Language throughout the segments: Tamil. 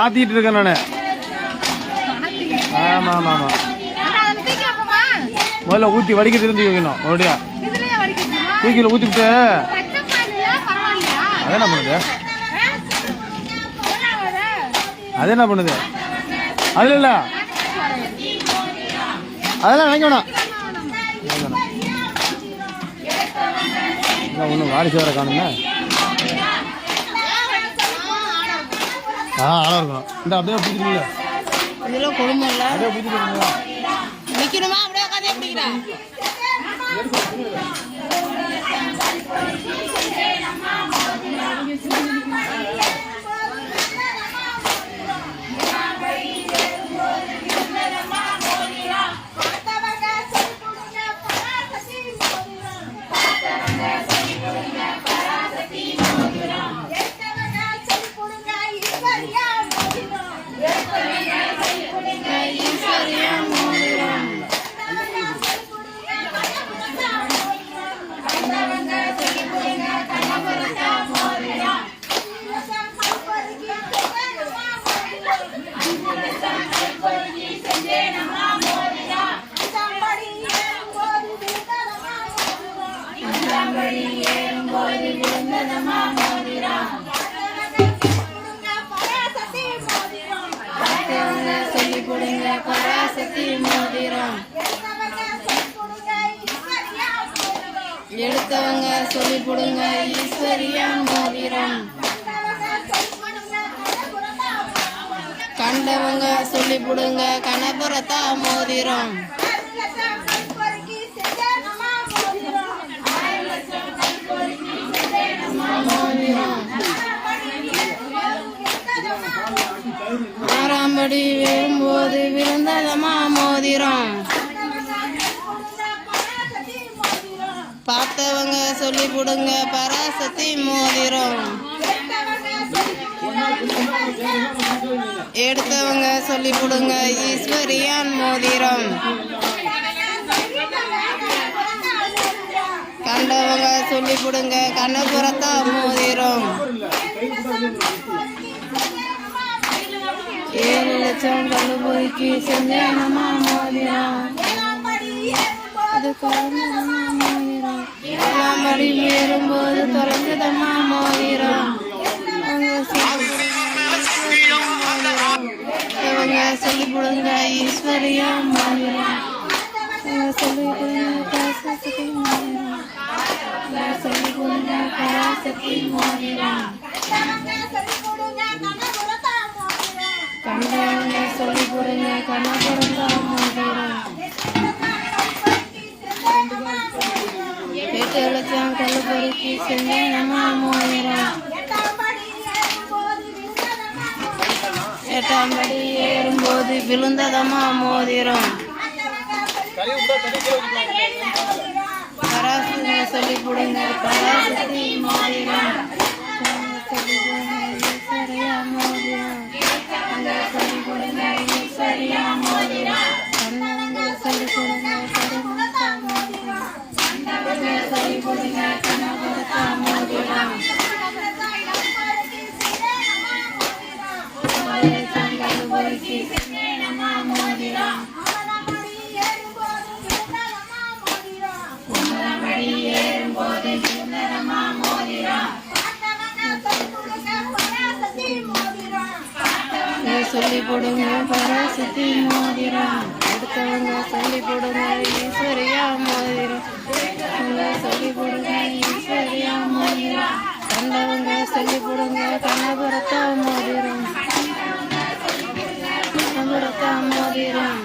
ஆத்திட்டு இருக்கேன் நான். ஆமாம் ஆமாம் ஆமாம் முதல்ல ஊற்றி வடிக்க திரும்பி வைக்கணும் மறுபடியும். தூக்கியில் ஊற்றிவிட்டு அது என்ன பண்ணுது? அது என்ன பண்ணுது? அதில் இல்லை. அதெல்லாம் நினைக்க வேணாம். ஒன்றும் வாரிசு வர காணுங்க ஆ ஆளாக இருக்கணும் இந்த அப்படியே பிடிக்கிறீங்களா இதெல்லாம் கொடுமை இல்ல அப்படியே பிடிக்கிறீங்களா நிக்கணுமா? அப்படியே உட்காந்து பிடிக்கிறேன் எடுத்தவங்க சொல்லி கொடுங்க ஈஸ்வரியா மோதிரம் கண்டவங்க சொல்லி கொடுங்க கணபுரத்தா மோதிரம். மோதிரம் ஆறாம்படி விழும்போது விழுந்ததமா மோதிரம். பார்த்தவங்க சொல்லி கொடுங்க பராசக்தி மோதிரம். எடுத்தவங்க சொல்லி கொடுங்க ஈஸ்வரியான் மோதிரம். கண்டவங்க சொல்லி கொடுங்க கண்ணபுரத்தா மோதிரம். ஏழு லட்சம் கழுபொறிக்கு செஞ்சேனமா மோதிரம். அது குழந்தைமா மோதிரம் ஏழாம் ஏறும்போது தொலைஞ்சதம்மா மோதிரம் அவங்க சொல்லி கொடுங்க ஈஸ்வரியா மோதிரம் சொல்லி கொடுங்க சொல்லி கொடுங்க பராசக்தி சொல்லி கொடுங்க எட்டு லட்சம் கழுபொறிக்கு நம்ம மோதிரம் எட்டாம் படி ஏறும்போது விழுந்ததம்மா மோதிரம் சொல்லி கொடுங்க பராசக்தி மோதிரம் மோதிரம் மோதிரம் கண்ணவங்க சொல்லி கொடுங்க கருணத்தா மோதிரம் அங்க சொல்லி கொடுங்க கனகரத்தா மோதிரம் சங்கல் பொறுக்கி செஞ்சேனம்மா மோதிரம் குமரபடி ஏறும்போது விழுந்ததம்மா மோதிரம் இங்க சொல்லி போடுங்க பராசக்தி மோதிரம். அடுத்தவங்க சொல்லி போடுங்க ஈஸ்வரியா மோதிரம். சொல்லி போடுங்க ஈஸ்வரியா மோதிரம் கண்டவங்க சொல்லி போடுங்க கண்ணபுரத்தா மோதிரம் கண்ணபுரத்தா மோதிரம்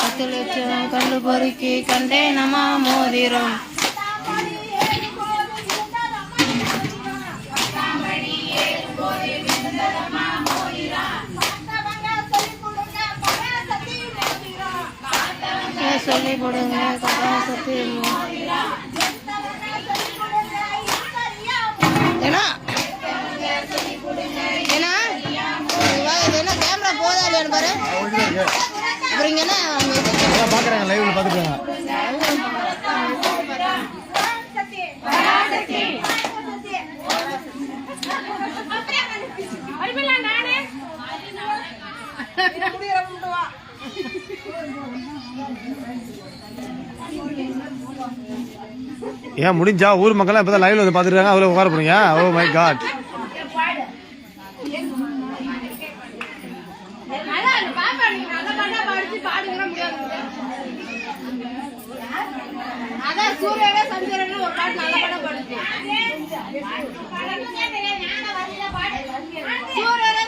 பத்து லட்சம் கல்லு பொறுக்கி கண்டேனமா மோதிரம். ஏன் முடிஞ்சா ஊர் மக்கள்லாம் இப்போ தான் லைவில் வந்து பார்த்துருக்காங்க. அதில் உட்கார போறீங்க? ஓ மை காட்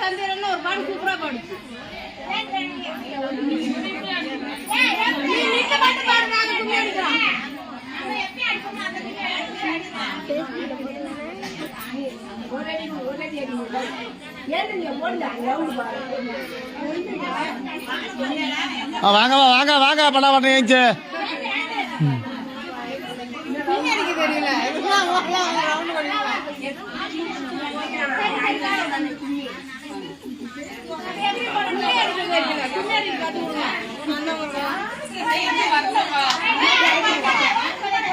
சந்திரன் ஒரு பாட்டு சூப்பரா பாடுச்சு. வாங்கம்மா வாங்க வாங்க படம் பண்ணுறீங்க பின்னாடி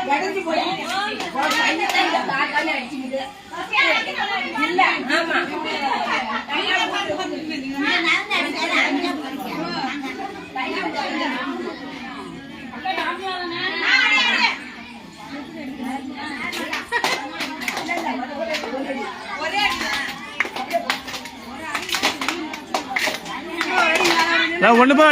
உடஞ்சு போய் அடிச்சுக்கிட்டு ஒண்ணு போய்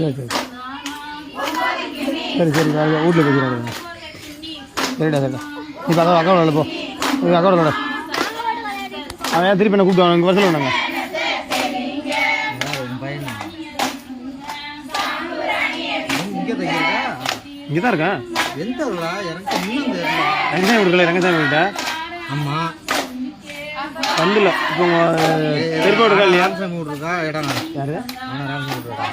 சரி சரி. சரி சரி வேறு வீட்டில் போய்க்கிறாங்க சரிடா சரிடா. இப்போ அதான் அக்கௌண்ட் விளாட போ. இது அக்கௌண்ட் விளாட அவன் திருப்பி என்ன கூப்பிட்டு இங்கே வர சொல்லுவாங்க இங்கே தான் இருக்கேன் எந்த ரங்கசாமி கொடுக்கல ரங்கசாமி கிட்ட ஆமா. வந்துல. இப்போ திருப்பி இருக்கா இல்லையா ராமசாமி வீடு இருக்கா? இடம் யாரு? ராமசாமி வீடு இருக்கா?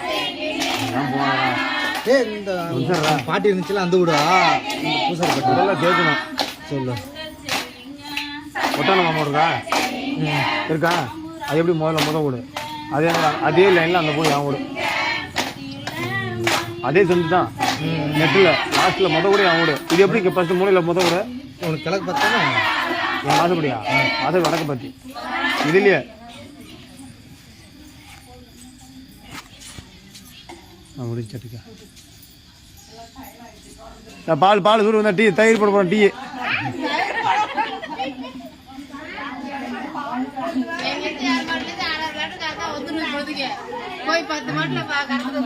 ஏ இந்த பாட்டி இருந்துச்சுல அந்த வீடா பூசாரி பாட்டி. இதெல்லாம் கேட்கணும் சொல்லு. ஒட்டான மாமா இருக்கா? இருக்கா? அது எப்படி முதல்ல முத வீடு அதே அதே லைனில் அந்த போய் என் வீடு அதே செஞ்சு தான். நெட்டில் லாஸ்ட்டில் முத கூட என் வீடு இது எப்படி இங்கே ஃபஸ்ட்டு மூலையில் முத கூட உனக்கு கிழக்கு பார்த்தானே என் வாசப்படியா வாசல் வடக்கு பற்றி இதுலையே முடிச்சிருக்கா பால் பால் சூடு வந்தா டீ தயிர் போட போகிறோம் டீ. போய் பத்து மாட்டுல கறந்து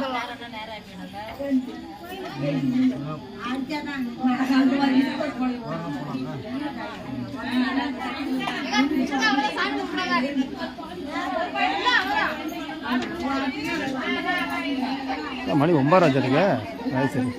மணி ஒன்பதாச்சு அதுக்கு சரி.